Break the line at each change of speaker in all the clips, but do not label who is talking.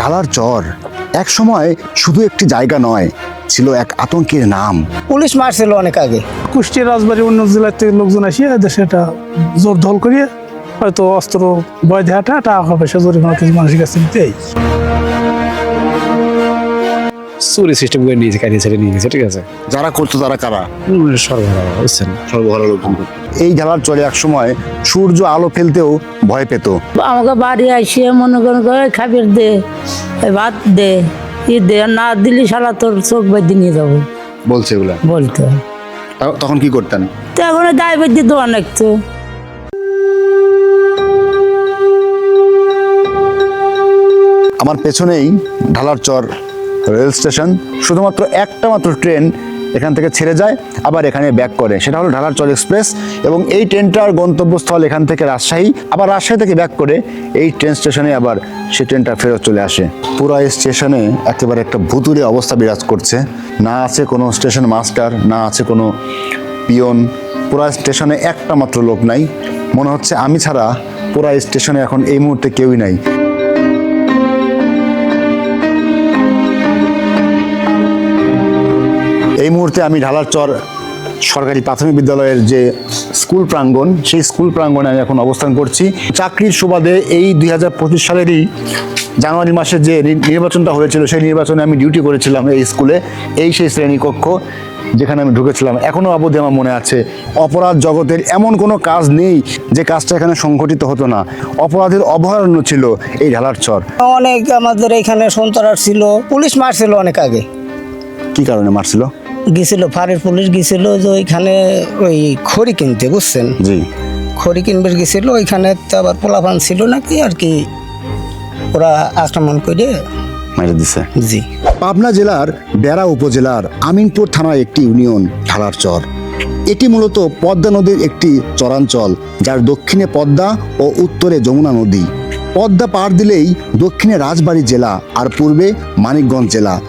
ঢালার চর। এক সময় শুধু একটি জায়গা নয় ছিল এক আতঙ্কের নাম।
পুলিশ মারছিল অনেক আগে।
কুষ্টিয়া রাজবাড়ি অন্য জেলার থেকে লোকজন আসিয়া দেশে এটা জোর ধল করিয়ে হয়তো অস্ত্র বয় দেহাটা টাকা পয়সা জরিমানা কিছু মানুষের কাছে দিতেই
চুরি সিস্টেম করে নিয়েছে কাটিয়ে ছেড়ে নিয়ে গেছে ঠিক আছে?
যারা করতো তারা কারা?
সরবরাহ বুঝছেন?
সর্বহারা লোকজন এই ঢালার চরে এক সময় সূর্য আলো ফেলতেও ভয় পেত।
আমাকে বাড়ি আসিয়ে মনে করেন করে খাবির দে ভাত দে ই দে না দিলি শালা তোর চোখ বেঁধে নিয়ে যাব।
বলছে এগুলা।
বলতো।
তা- তখন কি করতেন?
তো এখন দায় বেঁধে তো অনেক তো
আমার পেছনেই ঢালার চর রেল স্টেশন শুধুমাত্র একটা মাত্র ট্রেন এখান থেকে ছেড়ে যায়, আবার এখানে ব্যাক করে। সেটা হলো ঢালার চর এক্সপ্রেস এবং এই ট্রেনটার গন্তব্যস্থল এখান থেকে রাজশাহী, আবার রাজশাহী থেকে ব্যাক করে এই ট্রেন স্টেশনে আবার সে ট্রেনটা ফেরত চলে আসে। পুরো এই স্টেশনে একেবারে একটা ভুতুরে অবস্থা বিরাজ করছে। না আছে কোনো স্টেশন মাস্টার, না আছে কোনো পিয়ন। পুরা স্টেশনে একটা মাত্র লোক নাই। মনে হচ্ছে আমি ছাড়া পুরা স্টেশনে এখন এই মুহূর্তে কেউই নাই। মুহূর্তে আমি ঢালার চর সরকারি প্রাথমিক বিদ্যালয়ের যে স্কুল প্রাঙ্গণ সেই স্কুল প্রাঙ্গণে আমি এখন অবস্থান করছি। চাকরির সুবাদে এই দুই হাজার পঁচিশ সালেরই জানুয়ারি মাসে যে নির্বাচনটা হয়েছিল সেই নির্বাচনে আমি ডিউটি করেছিলাম এই স্কুলে এই সেই শ্রেণীকক্ষ যেখানে আমি ঢুকেছিলাম। এখনও অবধি আমার মনে আছে অপরাধ জগতের এমন কোনো কাজ নেই যে কাজটা এখানে সংঘটিত হতো না। অপরাধের অভয়ারণ্য ছিল এই ঢালার চর।
অনেক আমাদের এখানে সন্তরার ছিল পুলিশ মারছিল অনেক আগে।
কি কারণে মারছিল?
গেছিল ফাঁড়ির পুলিশ গেছিল যে ওইখানে ওই খড়ি কিনতে বুঝছেন?
জি।
খড়ি কিনবে গেছিল ওইখানে তো আবার পোলাপান ছিল নাকি আর কি? ওরা আক্রমণ করে
মেরে দিছে।
জি।
পাবনা জেলার বেড়া উপজেলার আমিনপুর থানার একটি ইউনিয়ন ঢালার চর। এটি মূলত পদ্মা নদীর একটি চরাঞ্চল যার দক্ষিণে পদ্মা ও উত্তরে যমুনা নদী। পদ্মা পার দিলেই দক্ষিণে রাজবাড়ী জেলা আর পূর্বে মানিকগঞ্জ জেলা।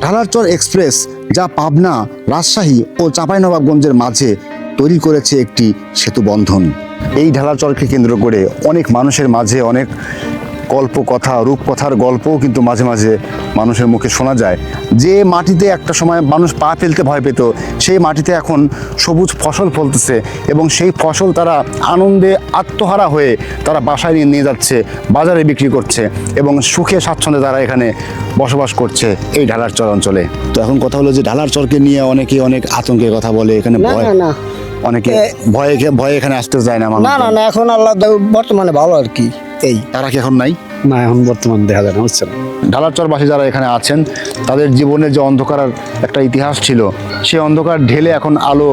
ঢালারচর এক্সপ্রেস যা পাবনা, রাজশাহী ও চাঁপাইনবাবগঞ্জের মাঝে তৈরি করেছে একটি সেতু বন্ধন এই ঢালাচরকে কেন্দ্র করে অনেক মানুষের মাঝে অনেক গল্প কথা রূপকথার গল্পও কিন্তু মাঝে মাঝে মানুষের মুখে শোনা যায়। যে মাটিতে একটা সময় মানুষ পা ফেলতে ভয় পেত সেই মাটিতে এখন সবুজ ফসল ফলতেছে এবং সেই ফসল তারা আনন্দে আত্মহারা হয়ে তারা বাসায় নিয়ে নিয়ে যাচ্ছে বাজারে বিক্রি করছে এবং সুখে স্বাচ্ছন্দ্যে তারা এখানে বসবাস করছে এই ঢালার চর অঞ্চলে। তো এখন কথা হলো যে ঢালার চরকে নিয়ে অনেকে অনেক আতঙ্কের কথা বলে এখানে ভয়
না না।
অনেকে ভয়ে ভয়ে এখানে আসতে চায় না
না না না এখন আল্লাহ বর্তমানে ভালো আর কি। এই
তারা কি এখন নাই?
না এখন বর্তমান দেখা যায় না বুঝছেন
ঢালারচরবাসী যারা এখানে আছেন তাদের জীবনের যে অন্ধকার একটা ইতিহাস ছিল সেই অন্ধকার ঢেলে এখন আলো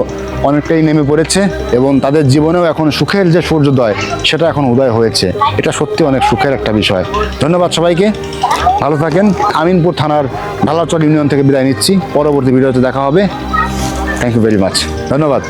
অনেকটাই নেমে পড়েছে এবং তাদের জীবনেও এখন সুখের যে সূর্যোদয় সেটা এখন উদয় হয়েছে। এটা সত্যি অনেক সুখের একটা বিষয়। ধন্যবাদ সবাইকে ভালো থাকেন। আমিনপুর থানার ঢালারচর ইউনিয়ন থেকে বিদায় নিচ্ছি। পরবর্তী ভিডিওতে দেখা হবে। থ্যাংক ইউ ভেরি মাচ ধন্যবাদ।